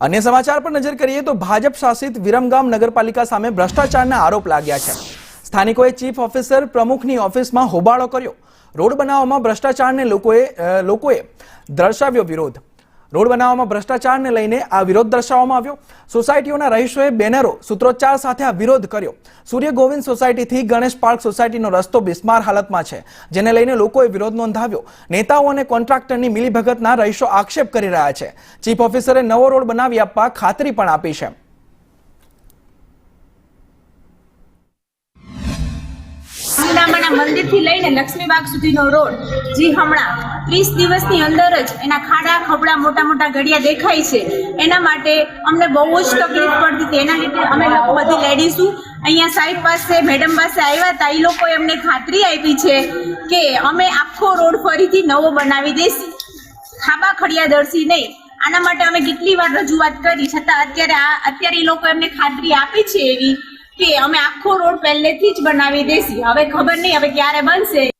અન્ય સમાચાર પર નજર કરીએ તો ભાજપ શાસિત વિરમગામ નગરપાલિકા સામે ભ્રષ્ટાચારના આરોપ લાગ્યા છે. સ્થાનિકોએ ચીફ ઓફિસર પ્રમુખની ઓફિસમાં હોબાળો કર્યો. રોડ બનાવવામાં ભ્રષ્ટાચારને લોકોએ લોકોએ દર્શાવ્યો વિરોધ. રોડ બનાવવામાં ભ્રષ્ટાચારને લઈને આ વિરોધ દર્શાવવામાં આવ્યો. સોસાયટીઓના રહીશોએ બેનરો, સૂત્રોચ્ચાર સાથે આ વિરોધ કર્યો. સૂર્ય ગોવિંદ સોસાયટીથી ગણેશ પાર્ક સોસાયટીનો રસ્તો બિસ્માર હાલતમાં છે, જેને લઈને લોકોએ વિરોધ નોંધાવ્યો. નેતાઓ અને કોન્ટ્રાક્ટરની મિલીભગતના રહીશો આક્ષેપ કરી રહ્યા છે. ચીફ ઓફિસરે નવો રોડ બનાવી આપવા ખાતરી પણ આપી છે. મંદિરથી લઈને લક્ષ્મીબાગ સુધીનો રોડ, જી હમણાં. ત્રીસ દિવસની અંદર જ એના ખાડા, ખબડા મોટા મોટા ઘડિયા દેખાય છે. એના માટે અમને બહુ જ તકલીફ પડતી હતી. એના લીધે અમે લોકો બધી લેડીઝું અહીંયા સાહેબ પાસે મેડમ પાસે આવ્યા હતા એ લોકોએ અમને ખાતરી આપી છે કે અમે આખો રોડ ફરીથી નવો બનાવી દેશી. ખાબા ખડિયા દર્શી નહીં. આના માટે અમે કેટલી વાર રજૂઆત કરી. છતાં અત્યારે આ, અત્યારે એ લોકો એમને ખાતરી આપી છે એવી કે અમે આખો રોડ પહેલેથી જ બનાવી દેશી. હવે ખબર નહીં હવે ક્યારે બનશે.